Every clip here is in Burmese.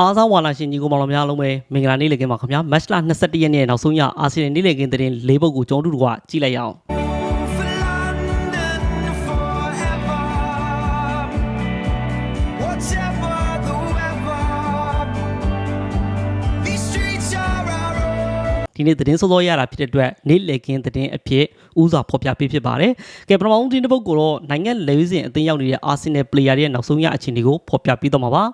အားစားဝါလာရှင်ညီကိုမောင်တော်များအားလုံးပဲမင်္ဂလာနေ့လည်ခင်းပါခင်ဗျာမတ်လ21ရက်နေ့နောက်ဆုံးရအာဆီယံနေ့လည်ခင်းသတင်း၄ပုဒ်ကိုကျွန်တော်တို့ကကြည့်လိုက်ရအောင် ဒီနေ့သတင်းစောစောရတာဖြစ်တဲ့အတွက်နေ့လည်ခင်းသတင်းအဖြစ်ဥစွာဖော်ပြပေးဖြစ်ပါတယ်ကဲပထမဆုံးသတင်းတစ်ပုဒ်ကိုတော့နိုင်ငံလေယူစဉ်အသင်းရောက်နေတဲ့အာဆင်နယ်ပလေယာတွေရဲ့နောက်ဆုံးရအခြေအနေကိုဖော်ပြပေးတော့မှာပါ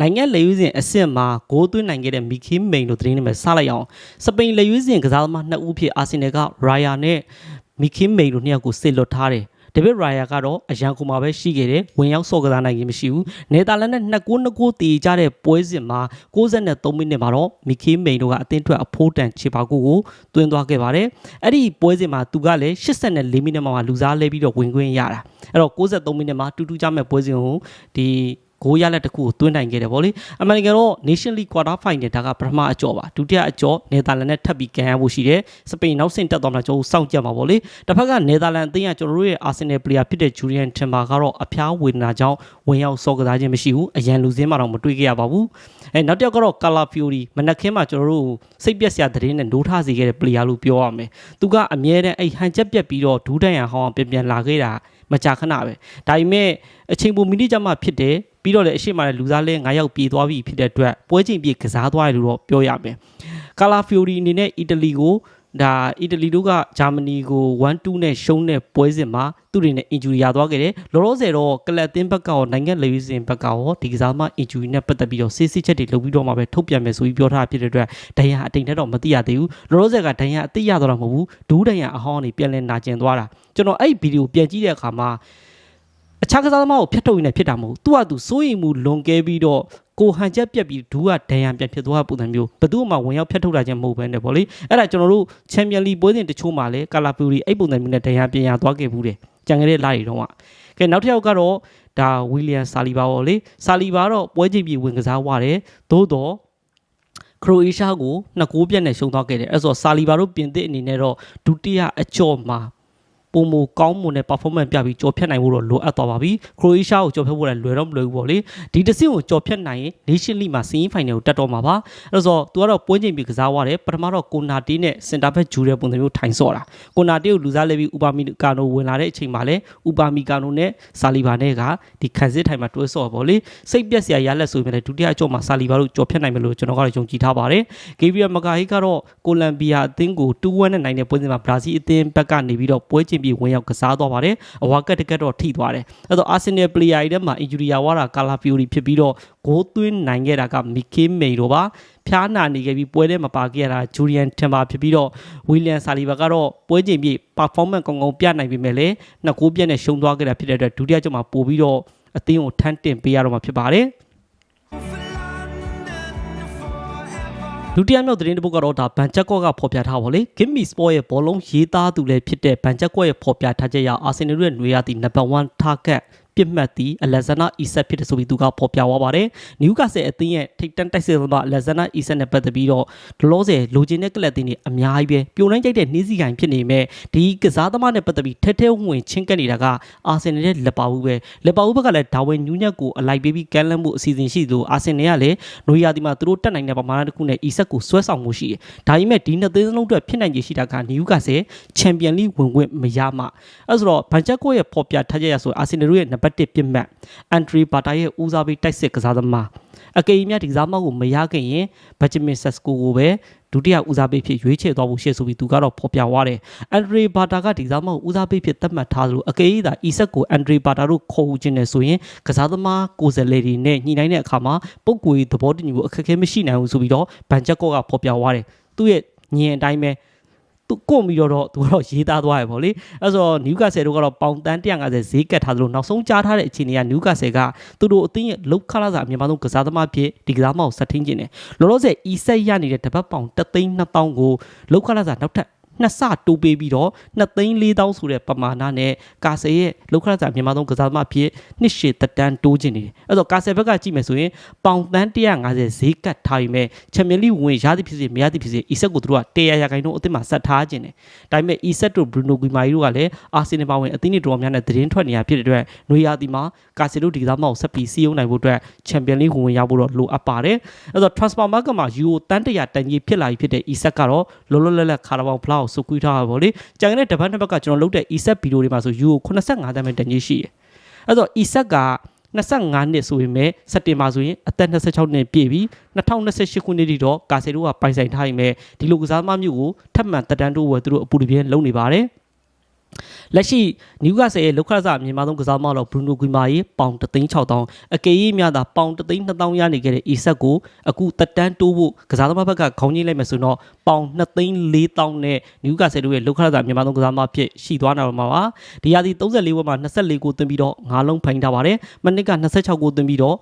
နိုင်ငံလေယူစဉ်အဆင့်မှာဂိုးသွင်းနိုင်ခဲ့တဲ့မီခင်းမိန်တို့သတင်းတွေမှာစလိုက်အောင်စပိန်လေယူစဉ်ကစားသမားနှစ်ဦးဖြစ်အာဆင်နယ်ကရာယာနဲ့မီခင်းမိန်တို့နှစ်ယောက်ကိုစစ်လွတ်ထားတယ် ဒေးဗစ်ရာယာကတော့အရန်ကူမှာပဲရှိခဲ့တယ်ဝင်ရောက်စော့ကစားနိုင်ခြင်းမရှိဘူးနယ်သာလန်နဲ့2-9 2တည်ကြတဲ့ပွဲစဉ်မှာ63မိနစ်မှာတော့မီခီမိန်တို့ကအသင်းထွက်အဖိုးတန်ခြေပါကူကိုတွင်းသွားခဲ့ပါတယ်အဲ့ဒီပွဲစဉ်မှာသူကလည်း84မိနစ်မှာလူစားလဲပြီးတော့ဝင်ခွင့်ရတာအဲ့တော့63မိနစ်မှာတူတူကြမဲ့ပွဲစဉ်ကိုဒီ ဂိုးရလက်တစ်ခုကိုတွင်းနိုင်ခဲ့တယ်ဗောလေအမေရိကန်တော့ Nation League Quarter Final ဒါကပထမအကြော့ပါဒုတိယအကြော့နယ်သာလန်နဲ့ထပ်ပြီးကန်ရဖို့ရှိတယ်စပိန်နောက်ဆင့်တက်သွားမှာကျွန်တော်တို့စောင့်ကြည့်ပါဗောလေတစ်ဖက်ကနယ်သာလန်အသင်းကကျွန်တော်တို့ရဲ့ Arsenal player ဖြစ်တဲ့ Julian Timber ကတော့အဖျားဝေဒနာကြောင့်ဝင်ရောက်စော့ကစားခြင်းမရှိဘူးအရန်လူစင်းမှာတော့မတွေ့ခဲ့ရပါဘူးအဲနောက်တစ်ယောက်ကတော့ Cala Fiori မနက်ခင်းမှာကျွန်တော်တို့စိတ်ပြက်စရာသတင်းနဲ့နိုးထားစေခဲ့တဲ့ player လို့ပြောရမယ်သူကအမြဲတမ်းအဲ့ဟန်ချက်ပြက်ပြီးတော့ဒူးတန်ရဟောင်းအောင်ပြန်ပြန်လာခဲ့တာမကြာခဏပဲဒါပေမဲ့အချိန်ပိုမီနစ်ကြမှာဖြစ်တယ် ပြီးတော့လည်းအရှိမလည်းလူစားလဲ9ယောက်ပြေးသွားပြီဖြစ်တဲ့အတွက်ပွဲချိန်ပြေးကစားသွားတယ်လို့တော့ပြောရမယ်ကာလာဖီယိုရီအနေနဲ့အီတလီကိုဒါအီတလီတို့ကဂျာမနီကို1-2နဲ့ရှုံးတဲ့ပွဲစဉ်မှာသူတွေနဲ့ injury ရသွားခဲ့တယ်လောလောဆယ်တော့ကလပ်တင်းဘက်ကရောနိုင်ငံလေယူစင်ဘက်ကရောဒီကစားမ injury နဲ့ပတ်သက်ပြီးတော့စစ်စစ်ချက်တွေလုပ်ပြီးတော့မှပဲထုတ်ပြန်မယ်ဆိုပြီးပြောထားဖြစ်တဲ့အတွက်ဒဏ်ရာအတိမ်နဲ့တော့မသိရသေးဘူးလောလောဆယ်ကဒဏ်ရာအသိရတော့မဟုတ်ဘူးဒူးဒဏ်ရာအဟောင်းနေပြန်လဲနာကျင်သွားတာကျွန်တော်အဲ့ဗီဒီယိုပြန်ကြည့်တဲ့အခါမှာ အခြားကစားသမားကိုဖျက်ထုတ်ရင်းနဲ့ဖြစ်တာမဟုတ်သူ့ဟာသူစိုးရိမ်မှုလွန်ကဲပြီးတော့ကိုဟန်ချက်ပြက်ပြီးဒူးကဒဏ်ရာပြန်ဖြစ်သွားတဲ့ပုံစံမျိုးဘယ်သူမှဝင်ရောက်ဖျက်ထုတ်တာချင်းမဟုတ်ဘဲနဲ့ဗောလေအဲ့ဒါကျွန်တော်တို့ချန်ပီယံလီပွဲစဉ်တချို့မှာလည်းကာလာပူရီအဲ့ပုံစံမျိုးနဲ့ဒဏ်ရာပြန်ရသွားခဲ့ဘူးတယ်ကြံခဲ့တဲ့လာရီတော့ကကဲနောက်တစ်ယောက်ကတော့ဒါဝီလီယံဆာလီဘာဗောလေဆာလီဘာတော့ပွဲချိန်ပြီးဝင်ကစားသွားတယ်သို့တော့ခရိုအေးရှားကိုနှစ်ကိုးပြတ်နဲ့ရှုံးသွားခဲ့တယ်အဲ့ဆိုဆာလီဘာတို့ပြင်သစ်အနေနဲ့တော့ဒုတိယအကျော်မှာ ပုံမကောင်းမွန်တဲ့ performance ပြပြီးကြော်ဖြတ်နိုင်ဖို့တော့လိုအပ်သွားပါပြီခရိုအေးရှားကိုကြော်ဖြတ်ဖို့လည်းလွယ်တော့မလွယ်ဘူးပေါ့လေဒီတစ်ဆင့်ကိုကြော်ဖြတ်နိုင်ရင် Nation League မှာစီးရင်ဖိုင်နယ်ကိုတက်တော့မှာပါအဲ့တော့သူကတော့ပွဲချိန်ပြီးကစားသွားတယ်ပထမတော့ကိုနာတီနဲ့စင်တာဘက်ဂျူတဲ့ပုံစံမျိုးထိုင်ဆော့တာကိုနာတီကိုလူစားလဲပြီးဥပါမီကာနိုဝင်လာတဲ့အချိန်မှာလည်းဥပါမီကာနိုနဲ့ဆာလီဘာနဲ့ကဒီခန်းစစ်ထိုင်မှာတွဲဆော့ပေါ့လေစိတ်ပြက်စရာရလက်ဆိုရင်လည်းဒုတိယအကျော့မှာဆာလီဘာတို့ကြော်ဖြတ်နိုင်မယ်လို့ကျွန်တော်ကတော့ယုံကြည်ထားပါတယ်ဂေဘရီယယ်မကာဟီကတော့ကိုလံဘီယာအသင်းကို2-1နဲ့နိုင်တဲ့ပွဲစဉ်မှာဘရာဇီးအသင်းဘက်ကနေပြီးတော့ပွဲချိန်ပြီးဝင်ရောက်ကစားသွားပါတယ်အဝါကတ်တကတ်တော့ထိသွားတယ်အဲ့တော့အာဆင်နယ်ပလေယာတွေထဲမှာအင်ဂျူရီယာဝါတာကာလာဖီယိုရီဖြစ်ပြီးတော့ဂိုးသွင်းနိုင်ခဲ့တာကမီကေမေတို့ပါဖျားနာနေခဲ့ပြီးပွဲထဲမှာပါခဲ့ရတာဂျူရီယန်တမ်ဘာဖြစ်ပြီးတော့ဝီလီယံဆာလီဘာကတော့ပွဲချိန်ပြီး performance ကောင်းကောင်းပြနိုင်ပေမဲ့လည်းနှစ်ကိုးပြတ်နဲ့ရှုံးသွားခဲ့တာဖြစ်တဲ့အတွက်ဒုတိယကျမှပို့ပြီးတော့အသင်းကိုထမ်းတင်ပေးရတော့မှာဖြစ်ပါတယ် ဒုတိယမြောက်သတင်းတစ်ပုဒ်ကတော့ဒါဘန်ချက်ကော့ကဖော်ပြထားပါလေ Give Me Sport ရဲ့ဘောလုံးရေးသားသူလည်းဖြစ်တဲ့ဘန်ချက်ကော့ရဲ့ဖော်ပြထားချက်အရအာဆင်နယ်ရဲ့ຫນွေရသည့် number 1 target ပြစ်မှတ်သည်အလက်ဇန်နာအီဆက်ဖြစ်တယ်ဆိုပြီးသူကဖော်ပြသွားပါတယ်။နယူကာဆယ်အသင်းရဲ့ထိပ်တန်းတိုက်စစ်သမားအလက်ဇန်နာအီဆက်နဲ့ပတ်သက်ပြီးတော့ဒလောဆယ်လိုချင်တဲ့ကလပ်အသင်းတွေအများကြီးပဲပြိုနှိုင်းကြိုက်တဲ့နှီးစီကိုင်ဖြစ်နေမဲ့ဒီကစားသမားနဲ့ပတ်သက်ပြီးထဲထဲဝင်ဝင်ချင်းကပ်နေတာကအာဆင်နယ်ရဲ့လက်ပါဘူးပဲလက်ပါဘူးဘက်ကလည်းဒါဝင်ညူးညက်ကိုအလိုက်ပေးပြီးကန်လန့်မှုအစီအစဉ်ရှိသလိုအာဆင်နယ်ကလည်းနွေရာသီမှာသူတို့တက်နိုင်တဲ့ပမာဏတစ်ခုနဲ့အီဆက်ကိုဆွဲဆောင်မှုရှိတယ်။ဒါပေမဲ့ဒီနှစ်သင်းစလုံးအတွက်ဖြစ်နိုင်ခြေရှိတာကနယူကာဆယ်ချန်ပီယံလိဝင်ခွင့်မရမှအဲဆိုတော့ဘန်ချက်ကိုရဲ့ဖော်ပြထားချက်ရဆိုအာဆင်နယ်ရဲ့နံပါတ်1ပြစ်မှတ်အန်ထရီဘာတာရဲ့ဦးစားပေးတိုက်စစ်ကစားသမားအကေအီမြဒီကစားမကိုမရခဲ့ရင်ဘဂျမင်ဆက်စကိုကိုပဲဒုတိယဦးစားပေးဖြစ်ရွေးချယ်သွားဖို့ရှေ့ဆိုပြီးသူကတော့ဖော်ပြသွားတယ်အန်ဒရီဘာတာကဒီကစားမကိုဦးစားပေးဖြစ်သတ်မှတ်ထားသလိုအကေအီသာအီဆက်ကိုအန်ဒရီဘာတာတို့ခေါ်ယူခြင်းနဲ့ဆိုရင်ကစားသမားကိုယ်စားလှယ်တွေနဲ့ညှိနှိုင်းတဲ့အခါမှာပုံကိုယ်ရေးသဘောတူညီမှုအခက်အခဲမရှိနိုင်ဘူးဆိုပြီးတော့ဘန်ချက်ကော့ကဖော်ပြသွားတယ်သူ့ရဲ့ညင်အတိုင်းပဲ သူကို့ပြီးတော့တော့သူကတော့ရေးသားသွားရပေါ့လေအဲဆိုတော့နယူကာဆယ်တို့ကတော့ပေါင်တန်း150ဈေးကတ်ထားသလိုနောက်ဆုံးကြားထားတဲ့အခြေအနေကနယူကာဆယ်ကသူတို့အသင်းရဲ့လောက်ခလာစာအမြင်မှဆုံးကစားသမားဖြစ်ဒီကစားမကိုဆက်ထင်းခြင်းတယ်လောလောဆယ် e ဆက်ရနေတဲ့တပတ်ပေါင်3သိန်း2000ကိုလောက်ခလာစာနောက်ထပ် နှစ်ဆတိုးပေးပြီးတော့2သိန်း4000ဆိုတဲ့ပမာဏနဲ့ကာဆယ်ရဲ့လောက်ခရစာမြန်မာသုံးကစားသမားဖြစ်နှစ်ရှည်သက်တမ်းတိုးခြင်းနေတယ်အဲ့တော့ကာဆယ်ဘက်ကကြည့်မယ်ဆိုရင်ပေါင်တန်း150ဈေးကတ်ထားပြီးမဲ့ချန်ပီယံလိဝင်ရသည်ဖြစ်စေမရသည်ဖြစ်စေအီဆက်ကိုသူတို့က100ရာခိုင်နှုန်းအသစ်မှာဆက်ထားခြင်းတယ်ဒါပေမဲ့အီဆက်တို့ဘရူနိုဂီမာရီတို့ကလည်းအာဆင်နယ်ပါဝင်အသင်းတွေတော်များများနဲ့သတင်းထွက်နေရဖြစ်တဲ့အတွက်နွေရာသီမှာကာဆယ်တို့ဒီကစားမကိုဆက်ပြီးစီးရုံးနိုင်ဖို့အတွက်ချန်ပီယံလိဝင်ရဖို့တော့လိုအပ်ပါတယ်အဲ့တော့ transfer market မှာယူရိုတန်း100တန်ကြီးဖြစ်လာပြီဖြစ်တဲ့ e-set ကတော့လောလောလတ်လတ်ခါရဘောင်ဖလောက်စုကွီးထားတာပေါ့လေကြံတဲ့တပတ်တစ်ပတ်ကကျွန်တော်လုပ်တဲ့ e-set ဗီဒီယိုတွေမှာဆိုယူရို85တန်ပဲတန်ကြီးရှိတယ်အဲ့တော့ e-set က25နှစ်ဆိုပေမဲ့စက်တင်ဘာဆိုရင်အသက်26နှစ်ပြည့်ပြီ2028ခုနှစ်ထိတော့ကာစီတို့ကပိုင်ဆိုင်ထားရင်ပဲဒီလိုကစားသမားမျိုးကိုထပ်မံတက်တန်းတိုးဝယ်သူတို့အပူတပြင်းလုပ်နေပါတယ် လက်ရှိနယူကာဆယ်ရဲ့လောက်ခရစာအမြန်မာဆုံးကစားမတော့ဘရူနိုဂွီမာရေးပေါင်36000အကေကြီးများသာပေါင်32000ရနေခဲ့တဲ့ e-set ကိုအခုတက်တန်းတိုးဖို့ကစားသမားဘက်ကခေါင်းကြီးလိုက်မယ်ဆိုတော့ပေါင်24000နဲ့နယူကာဆယ်တို့ရဲ့လောက်ခရစာအမြန်မာဆုံးကစားမဖြစ်ရှိသွားတာမှာပါဒီရာသီ34ဝက်မှာ24ကိုသွင်းပြီးတော့9လုံးဖိုင်ထားပါတယ်မနစ်က26ကိုသွင်းပြီးတော့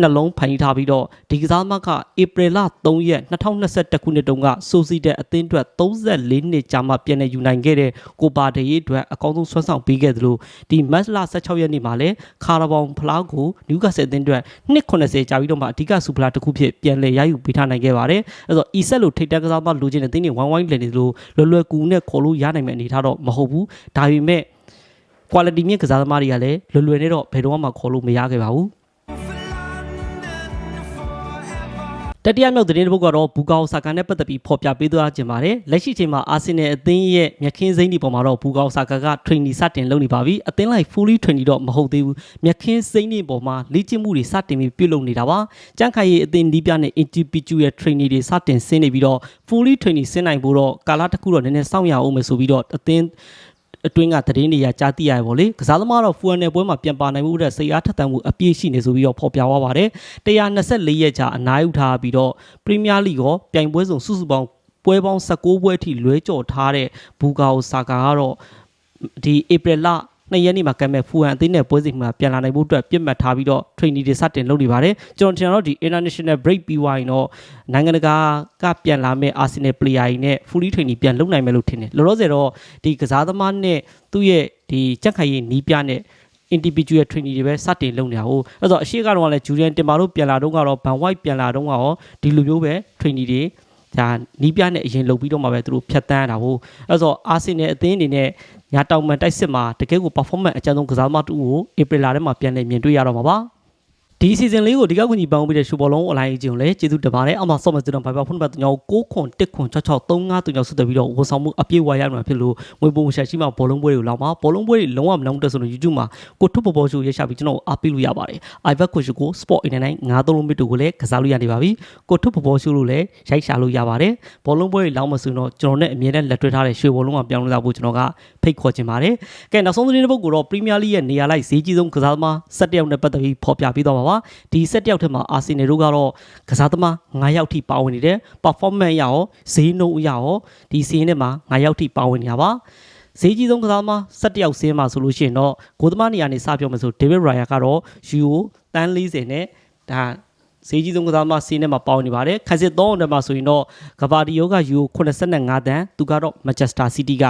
နှလုံးဖိုင်ထားပြီးတော့ဒီကစားသမားကဧပြီလ3ရက်2021ခုနှစ်တုန်းကဆိုစီတဲ့အသင်းအတွက်34နှစ်ကြာမှပြန်လည်ယူနိုင်ခဲ့တဲ့ကိုပါတရေးအတွက်အကောင်းဆုံးဆွမ်းဆောင်ပေးခဲ့သလိုဒီမတ်လ16ရက်နေ့မှာလည်းခါရဘောင်ဖလားကိုနယူကာဆယ်အသင်းအတွက်290ကြာပြီးတော့မှအဓိကစူဖလားတစ်ခုဖြစ်ပြန်လည်ရယူပေးထားနိုင်ခဲ့ပါတယ်အဲဆိုအီဆက်လိုထိတ်တက်ကစားသမားလိုချင်တဲ့သင်းတွေဝိုင်းဝိုင်းလည်နေသလိုလွယ်လွယ်ကူနဲ့ခေါ်လို့ရနိုင်မယ့်အနေအထားတော့မဟုတ်ဘူးဒါပေမဲ့ quality မြင့်ကစားသမားတွေကလည်းလွယ်လွယ်နဲ့တော့ဘယ်တော့မှခေါ်လို့မရခဲ့ပါဘူး တတိယမြောက်သတင်းတစ်ပုဒ်ကတော့ဘူကာအိုဆာကာနဲ့ပတ်သက်ပြီးဖော်ပြပေးသွားခြင်းပါတယ်လက်ရှိချိန်မှာအာဆင်နယ်အသင်းရဲ့မြက်ခင်းစိမ့်ဒီပေါ်မှာတော့ဘူကာအိုဆာကာက training စတင်လုပ်နေပါပြီအသင်းလိုက် fully training တော့မဟုတ်သေးဘူးမြက်ခင်းစိမ့်ဒီပေါ်မှာလေ့ကျင့်မှုတွေစတင်ပြီးပြုလုပ်နေတာပါကြန့်ခိုင်ရဲ့အသင်းဒီးပြနဲ့ individual ရဲ့ training တွေစတင်ဆင်းနေပြီးတော့ fully training ဆင်းနိုင်ဖို့တော့ကာလတစ်ခုတော့နည်းနည်းစောင့်ရအောင်မယ်ဆိုပြီးတော့အသင်း အတွင်းကသတင်းတွေရကြားသိရရပါလေကစားသမားတော့ဖူအန်နယ်ပွဲမှာပြန်ပါနိုင်မှုတဲ့စိတ်အားထက်သန်မှုအပြည့်ရှိနေဆိုပြီးတော့ဖော်ပြသွားပါတယ်124ရက်ကြာအနားယူထားပြီးတော့ပရီးမီးယားလိဂ်ရောပြိုင်ပွဲစုံစုစုပေါင်းပွဲပေါင်း16ပွဲအထိလွဲကြော်ထားတဲ့ဘူကာအိုဆာကာကတော့ဒီဧပြီလ နှစ်ရက်နေ့မှာကံမဲ့ဖူဟန်အသင်းနဲ့ပွဲစဉ်မှာပြန်လာနိုင်ဖို့အတွက်ပြစ်မှတ်ထားပြီးတော့ training တွေစတင်လုပ်နေပါတယ်ကျွန်တော်ထင်တော့ဒီ international break ပြီးသွားရင်တော့နိုင်ငံတကာကပြန်လာမဲ့ Arsenal player တွေနဲ့ fully training ပြန်လုပ်နိုင်မယ်လို့ထင်တယ်လောလောဆယ်တော့ဒီကစားသမားနဲ့သူ့ရဲ့ဒီကြက်ခိုင်ရေးနီးပြနဲ့ individual training တွေပဲစတင်လုပ်နေတာဟုတ်အဲ့တော့အရှိကတော့လည်း Julian Timber တို့ပြန်လာတော့ကတော့ Van White ပြန်လာတော့ကတော့ဒီလိုမျိုးပဲ training တွေ ဒါနီးပြနဲ့အရင်လုပ်ပြီးတော့မှပဲသူတို့ဖြတ်တန်းရတာဟုတ်အဲ့တော့အာဆင်နယ်အသင်းအနေနဲ့ညာတောင်မန်တိုက်စစ်မှာတကယ်ကို performance အကျဉ်းဆုံးကစားသမားတူကိုဧပြီလထဲမှာပြန်လည်မြင်တွေ့ရတော့မှာပါ ဒီစီဇန်လေးကိုဒီကကွန်ကြီးပန်းပြီးတဲ့ရှူဘောလုံးအလိုက်အကျုံလဲကျေးဇူးတင်ပါတယ်အမဆော့မစတူဒန်ဘိုင်ဘာဖုန်းနံပါတ်3 9ခွန်1ခွန်6635တူညောက်ဆက်သွယ်ပြီးတော့ဝန်ဆောင်မှုအပြည့်ဝရမှာဖြစ်လို့ငွေပုံရှာရှိမှဘောလုံးပွဲတွေကိုလောက်မှာဘောလုံးပွဲတွေလုံးဝမနှောင်းတက်ဆိုလို့ YouTube မှာကိုထုပ်ပေါ်ပေါ်ရှူရရှာပြီးကျွန်တော်အားပေးလို့ရပါတယ် iBet ကိုရှူကို Sport 89 93လုံးမီတူကိုလည်းကစားလို့ရနေပါပြီကိုထုပ်ပေါ်ပေါ်ရှူလို့လည်းရိုက်ရှာလို့ရပါတယ်ဘောလုံးပွဲတွေလောက်မဆိုတော့ကျွန်တော်နဲ့အမြဲတမ်းလက်တွဲထားတဲ့ရွှေဘောလုံးကပြောင်းလဲတာဖို့ကျွန်တော်ကဖိတ်ခေါ်ချင်ပါတယ်ကဲနောက်ဆုံးသတင်းတစ်ပုဒ်ကိုတော့ Premier League ရဲ့နေရာလိုက်ဈေးကြီးဆုံးကစားသမား17ယောက်နဲ့ပတ်သက်ပြီးဖော်ပြပေးတော့ပါပါဒီ17ယောက်ထဲမှာအာဆင်နယ်တို့ကတော့ကစားသမား9ယောက်ထိပါဝင်နေတယ် performance ရရောဈေးနှုန်းရရောဒီစီးရင်ထဲမှာ9ယောက်ထိပါဝင်နေတာပါဈေးကြီးဆုံးကစားသမား17ယောက်စင်းမှာဆိုလို့ရှိရင်တော့ဂိုးသမားနေရာနေစပြောမယ်ဆိုဒေးဗစ်ရိုင်ယာကတော့ယူကိုတန်း40နဲ့ဒါ ဈေးကြီးဆုံးကစားသမားစီးနဲ့မှာပေါင်းနေပါတယ်ခက်စစ်3အောင်မှာဆိုရင်တော့ကဘာဒီယိုကယူ85တန်းသူကတော့မန်ချက်စတာစီးတီးက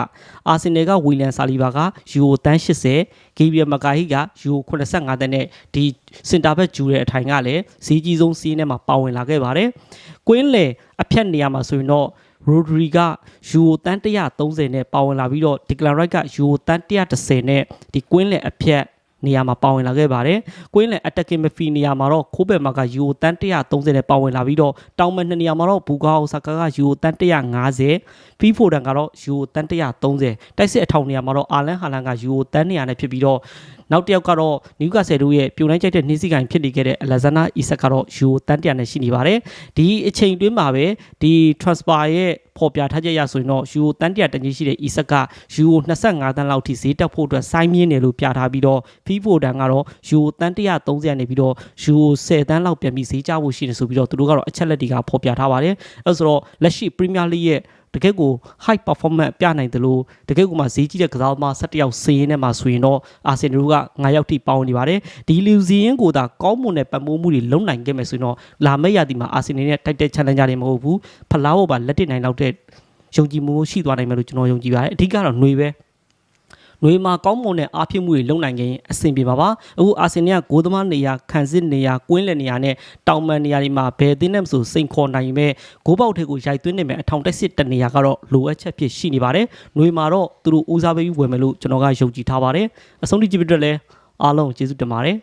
အာဆင်နယ်ကဝီလန်ဆာလီဘာကယူတန်း80ဂေဘရီယယ်မကာဟီကယူ85တန်းနဲ့ဒီစင်တာဘက်ဂျူရဲ့အထိုင်ကလည်းဈေးကြီးဆုံးစီးနဲ့မှာပါဝင်လာခဲ့ပါတယ်ကွင်းလေအဖြတ်နေရာမှာဆိုရင်တော့ရိုဒရီကယူရိုတန်း130နဲ့ပါဝင်လာပြီးတော့ဒီကလန်ရိုက်ကယူရိုတန်း110နဲ့ဒီကွင်းလေအဖြတ် နေရာမှာပါဝင်လာခဲ့ပါတယ်။ကွင်းလန် attacking midfield နေရာမှာတော့ခိုးဘယ်မာကယူတန်း130နဲ့ပါဝင်လာပြီးတော့တောင်မန်နှစ်နေရာမှာတော့ဘူကာအိုဆာကာကယူတန်း150ဖီဖိုဒန်ကတော့ယူတန်း130တိုက်စစ်အထောင်နေရာမှာတော့အာလန်ဟာလန်ကယူတန်း200နဲ့ဖြစ်ပြီးတော့နောက်တစ်ယောက်ကတော့နယူကာဆယ်တို့ရဲ့ပြိုနိုင်ကြိုက်တဲ့နှင်းစီကိုင်ဖြစ်နေခဲ့တဲ့အလက်ဇန်နာအီဆက်ကတော့ယူတန်း100နဲ့ရှိနေပါတယ်။ဒီအချိန်တွင်းမှာပဲဒီ transfer ရဲ့ပေါ်ပြထားချက်ရဆိုရင်တော့ယူတန်း100တန်ကြီးရှိတဲ့ e-set ကယူ25တန်းလောက်ထိဈေးတက်ဖို့အတွက်စိုင်းမြင်းတယ်လို့ပြထားပြီးတော့ Vivo တန်းကတော့ယူတန်း130နေပြီးတော့ယူ10တန်းလောက်ပြန်ပြီးဈေးကျဖို့ရှိတယ်ဆိုပြီးတော့သူတို့ကတော့အချက်လက်တွေကပေါ်ပြထားပါတယ်အဲဆိုတော့လက်ရှိ Premier League ရဲ့ တကယ့်ကို high performance ပြနိုင်တယ်လို့တကယ့်ကိုမှဈေးကြီးတဲ့ကစားသမား17ယောက်စီးရင်နဲ့မှာဆိုရင်တော့အာဆင်နယ်တို့က9ယောက်ထိပေါင်းနေပါတယ်ဒီလူစီရင်ကိုသာကောင်းမွန်တဲ့ပတ်မိုးမှုတွေလုံနိုင်ခဲ့မယ်ဆိုရင်တော့လာမယ့်ရာသီမှာအာဆင်နယ်နဲ့တိုက်တဲ့ challenger တွေမဟုတ်ဘူးဖလားဘောပါလက်တစ်နိုင်လောက်တဲ့ယုံကြည်မှုရှိသွားနိုင်မယ်လို့ကျွန်တော်ယုံကြည်ပါတယ်အဓိကတော့ຫນွေပဲ နွေမှာကောင်းမွန်တဲ့အားဖြစ်မှုတွေလုပ်နိုင်ရင်အဆင်ပြေပါပါအခုအာဆင်နယ်ကဂိုးသမားနေရာခံစစ်နေရာကွင်းလယ်နေရာနဲ့တောင်ပန်နေရာတွေမှာဘယ်သင်းနဲ့မဆိုစိန်ခေါ်နိုင်ပေမဲ့ဂိုးပေါက်ထဲကိုရိုက်သွင်းနေမယ်အထောင်တိုက်စစ်တနေရာကတော့လိုအပ်ချက်ဖြစ်ရှိနေပါတယ်နွေမှာတော့သူတို့ဦးစားပေးပြီးဝယ်မယ်လို့ကျွန်တော်ကယုံကြည်ထားပါတယ်အဆုံးထိကြည့်ပြီးတော့လည်းအားလုံးကျေးဇူးတင်ပါတယ်